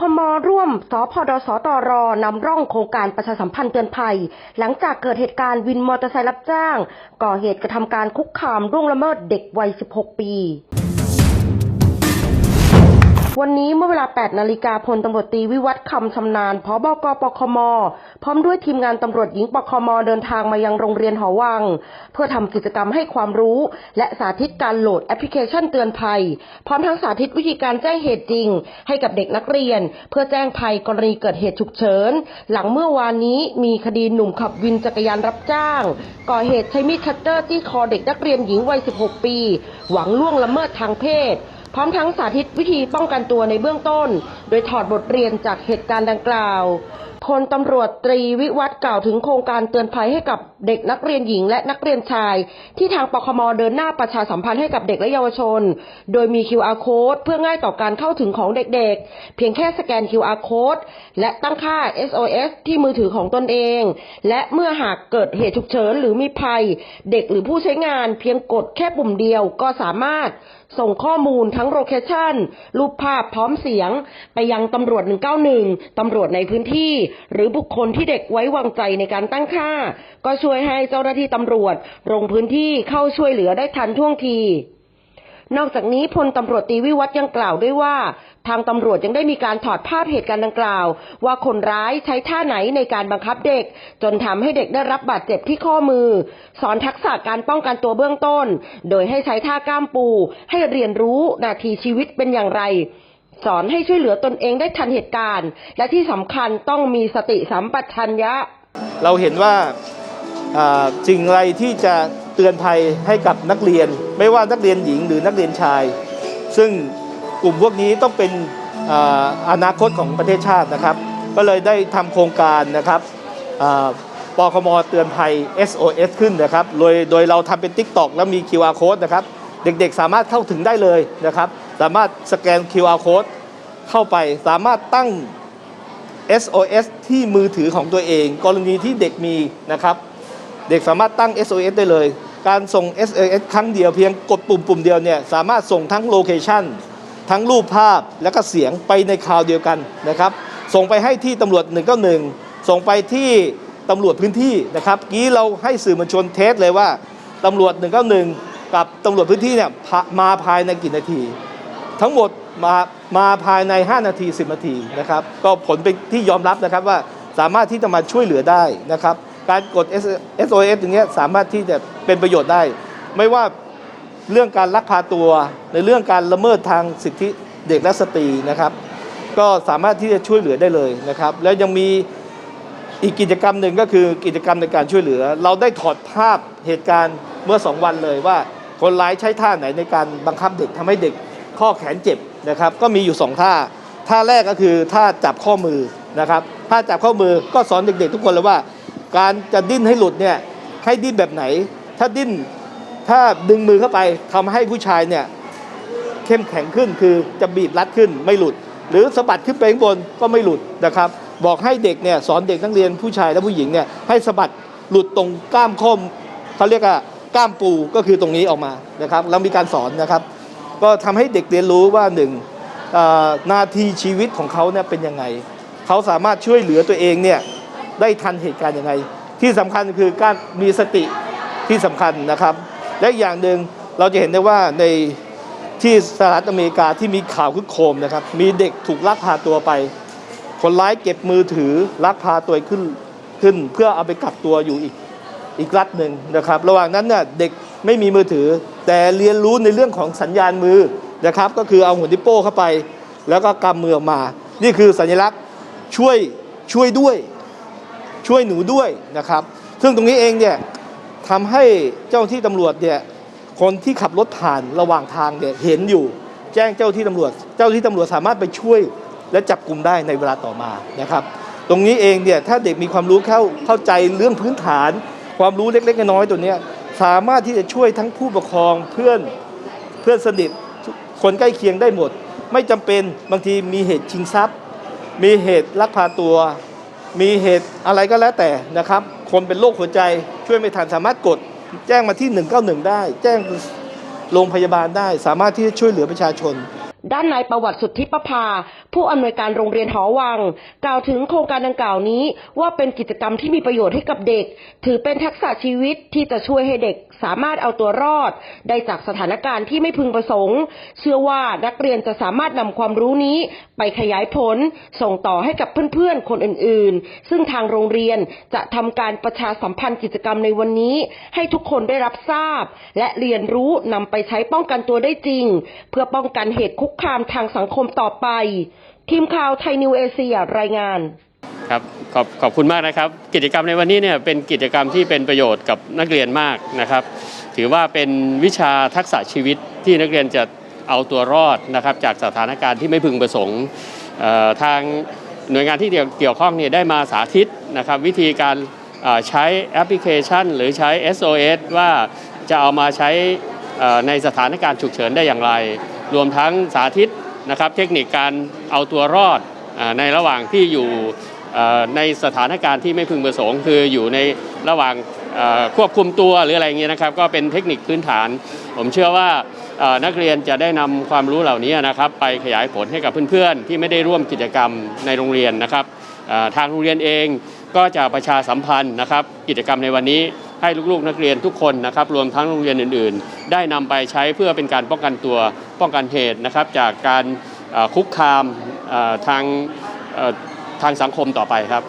คมร่วม สพดสตรนำร่องโครงการประชาสัมพันธ์เตือนภัย หลังจากเกิดเหตุการณ์วินมอเตอร์ไซค์รับจ้าง ก่อเหตุกระทำการคุกคามร่วงละเมิดเด็กวัย 16 ปี วันนี้เมื่อเวลา 8 นาฬิกาพลตำรวจตีวิวัฒน์คำชำนาญพบกปคม พร้อมด้วยทีมงานตำรวจหญิงปคม เดินทางมายังโรงเรียนหอวัง เพื่อทำกิจกรรมให้ความรู้ และสาธิตการโหลดแอปพลิเคชันเตือนภัย พร้อมทั้งสาธิตวิธีการแจ้งเหตุจริง ให้กับเด็กนักเรียน เพื่อแจ้งภัยกรณีเกิดเหตุฉุกเฉิน หลังเมื่อวานนี้มีคดีหนุ่มขับวินจักรยานรับจ้าง ก่อเหตุใช้มีดคัตเตอร์จี้คอเด็กนักเรียนหญิงวัย 16 ปี หวังล่วงละเมิดทางเพศ พร้อมทั้งสาธิตวิธีป้องกันตัวในเบื้องต้น โดยถอดบทเรียนจากเหตุการณ์ดังกล่าวพลตำรวจตรีวิวัฒน์กล่าวถึงโครงการเตือนภัยให้กับเด็กนักเรียนหญิงและนักเรียนชาย ที่ทางปคมเดินหน้าประชาสัมพันธ์ให้กับเด็กและเยาวชน โดยมี QR code เพื่อง่ายต่อการเข้าถึงของเด็กๆ เพียงแค่สแกน QR code และตั้งค่า SOS ที่มือถือของตนเอง และเมื่อหากเกิดเหตุฉุกเฉินหรือมีภัย เด็กหรือผู้ใช้งานเพียงกดแค่ปุ่มเดียวก็สามารถส่งข้อมูลทั้งโลเคชันรูปภาพพร้อมเสียง ไปยังตำรวจ 191 ตำรวจในพื้นที่ หรือบุคคลที่เด็กไว้วางใจในการตั้งค่า ก็ช่วยให้เจ้าหน้าที่ตำรวจลงพื้นที่เข้าช่วยเหลือได้ทันท่วงทีนอกจากนี้พลตำรวจตีวิวัฒยังกล่าวด้วยว่า ทางตำรวจยังได้มีการถอดภาพเหตุการณ์ดังกล่าว ว่าคนร้ายใช้ท่าไหนในการบังคับเด็ก จนทำให้เด็กได้รับบาดเจ็บที่ข้อมือ สอนทักษะการป้องกันตัวเบื้องต้น โดยให้ใช้ท่าก้ามปู ให้เรียนรู้นาทีชีวิตเป็นอย่างไร สอนให้ช่วยเหลือตนเองได้ทันเหตุการณ์ และที่สำคัญต้องมีสติสัมปชัญญะ เราเห็นว่าสิ่งไรที่จะเตือนภัยให้กับนักเรียน ไม่ว่านักเรียนหญิงหรือนักเรียนชาย ซึ่งกลุ่มพวกนี้ต้องเป็นออนาคตของประเทศชาตินะครับ ก็เลยได้ทำโครงการนะครับอ่าปคมเตือนภัย SOS ขึ้นนะครับ โดยโดยเราทำเป็น TikTok แล้วมี QR code นะครับ เด็กๆสามารถเข้าถึงได้เลยนะครับ สามารถสแกน QR code เข้าไปสามารถตั้ง SOS ที่มือถือของตัวเอง กรณีที่เด็กมีนะครับ เด็กสามารถตั้ง SOS ได้เลย การส่ง SOS ครั้งเดียวเพียงกดปุ่มปุ่มเดียวเนี่ยสามารถส่งทั้งโลเคชันทั้งรูปภาพและก็เสียงไปในคราวเดียวกันนะครับ ส่งไปให้ที่ตำรวจ 191 ส่งไปที่ตำรวจพื้นที่นะครับกี้เราให้สื่อมวลชนเทสเลยว่าตำรวจ 191 กับตำรวจพื้นที่เนี่ยมาภายในกี่นาที ทั้งหมดมา มาภายใน 5 นาที 10 นาทีนะครับ ก็ผลเป็นที่ยอมรับนะครับว่าสามารถที่จะมาช่วยเหลือได้นะครับ การกด SOS อย่างเงี้ยสามารถที่จะเป็นประโยชน์ได้ ไม่ว่าเรื่องการลักพาตัวในเรื่องการละเมิดทางสิทธิเด็กและสตรีนะครับ ก็สามารถที่จะช่วยเหลือได้เลยนะครับ แล้วยังมีอีกกิจกรรมหนึ่งก็คือกิจกรรมในการช่วยเหลือ เราได้ถอดภาพเหตุการณ์เมื่อ 2 วันเลยว่าคนร้ายใช้ท่าไหนในการบังคับเด็กทำให้เด็กข้อแขนเจ็บ นะครับก็มีอยู่ 2 ท่า ท่าแรกก็คือท่าจับข้อมือนะครับท่าจับข้อมือก็สอนเด็กๆ ทุกคนเลยว่า การจะดิ้นให้หลุดเนี่ยให้ดิ้นแบบไหน ถ้าดิ้นถ้าดึงมือเข้าไปทำให้ผู้ชายเนี่ยเข้มแข็งขึ้นคือจะบีบรัดขึ้นไม่หลุด หรือสะบัดขึ้นไปข้างบนก็ไม่หลุดนะครับ บอกให้เด็กเนี่ยสอนเด็กนักเรียนผู้ชายและผู้หญิงเนี่ยให้สะบัดหลุดตรงกล้ามข้อมเขาเรียกว่ากล้ามปูก็คือตรงนี้ออกมานะครับเรามีการสอนนะครับ ก็ทำให้เด็กเรียนรู้ว่าหนึ่งนาทีชีวิตของเขาเนี่ยเป็นยังไง เขาสามารถช่วยเหลือตัวเองเนี่ยได้ทันเหตุการณ์ยังไง ที่สำคัญคือการมีสติที่สำคัญนะครับ และอย่างหนึ่งเราจะเห็นได้ว่าในที่สหรัฐอเมริกาที่มีข่าวคึกโครมนะครับ มีเด็กถูกลักพาตัวไป คนร้ายเก็บมือถือลักพาตัวขึ้นขึ้น เพื่อเอาไปกักตัวอยู่อีกอีกรัฐหนึ่งนะครับ ระหว่างนั้นเนี่ยเด็กไม่มีมือถือ แต่เรียนรู้ในเรื่องของสัญญาณมือนะครับ ก็คือเอาหัวนิ้วโป้งเข้าไป แล้วก็กำมือออกมา นี่คือสัญลักษณ์ช่วยช่วยด้วย ช่วยหนูด้วยนะครับ ซึ่งตรงนี้เองเนี่ยทำให้เจ้าที่ตำรวจเนี่ยคนที่ขับรถผ่านระหว่างทางเนี่ยเห็นอยู่ แจ้งเจ้าที่ตำรวจ เจ้าหน้าที่ตำรวจสามารถไปช่วยและจับกลุ่มได้ในเวลาต่อมานะครับ ตรงนี้เองเนี่ยถ้าเด็กมีความรู้เข้าเข้าใจเรื่องพื้นฐาน ความรู้เล็กๆน้อยๆตัวเนี้ย สามารถที่จะช่วยทั้งผู้ปกครองเพื่อนเพื่อนสนิทคนใกล้เคียงได้หมด ไม่จำเป็นบางทีมีเหตุชิงทรัพย์ มีเหตุลักพาตัว มีเหตุอะไรก็แล้วแต่นะครับ คนเป็นโรคหัวใจช่วยไม่ทันสามารถกด แจ้งมาที่ 191 ได้ แจ้งโรงพยาบาลได้ สามารถที่จะช่วยเหลือประชาชน ด้านนายประวัติสุทธิประภา ผู้อำนวยการโรงเรียนหอวัง กล่าวถึงโครงการดังกล่าวนี้ ว่าเป็นกิจกรรมที่มีประโยชน์ให้กับเด็ก ถือเป็นทักษะชีวิตที่จะช่วยให้เด็กสามารถเอาตัวรอด ได้จากสถานการณ์ที่ไม่พึงประสงค์ เชื่อว่านักเรียนจะสามารถนำความรู้นี้ไปขยายผล ส่งต่อให้กับเพื่อนๆ คนอื่นๆ ซึ่งทางโรงเรียนจะทำการประชาสัมพันธ์กิจกรรมในวันนี้ ให้ทุกคนได้รับทราบ และเรียนรู้นำไปใช้ป้องกันตัวได้จริง เพื่อป้องกันเหตุคุกคามทางสังคมต่อไป ทีมข่าวไทยนิวเอเชียรายงานครับขอบขอบคุณมากนะครับ กิจกรรมในวันนี้เนี่ยเป็นกิจกรรมที่เป็นประโยชน์กับนักเรียนมากนะครับ ถือว่าเป็นวิชาทักษะชีวิตที่นักเรียนจะเอาตัวรอดนะครับ จากสถานการณ์ที่ไม่พึงประสงค์ทางหน่วยงานที่เกี่ยวเกี่ยวข้องเนี่ยได้มาสาธิตนะครับ วิธีการใช้แอปพลิเคชัน หรือใช้ SOS ว่าจะเอามาใช้ในสถานการณ์ฉุกเฉินได้อย่างไร รวมทั้งสาธิตนะครับเทคนิคการเอาตัวรอดอในระหว่างที่อยู่ในสถานการณ์ที่ไม่พึงประสงค์ คืออยู่ในระหว่างควบคุมตัวหรืออะไรเงี้ยนะครับ ก็เป็นเทคนิคพื้นฐาน ผมเชื่อว่านักเรียนจะได้นำความรู้เหล่านี้นะครับ ไปขยายผลให้กับเพื่อนๆ ที่ไม่ได้ร่วมกิจกรรมในโรงเรียนนะครับทางโรงเรียนเองก็จะประชาสัมพันธ์นะครับ กิจกรรมในวันนี้ ให้ลูกๆนักเรียนทุกคนนะครับรวมทั้งโรงเรียนอื่นๆ ได้นำไปใช้เพื่อเป็นการป้องกันตัวป้องกันเหตุนะครับจากการคุกคามทางทางสังคมต่อไปครับ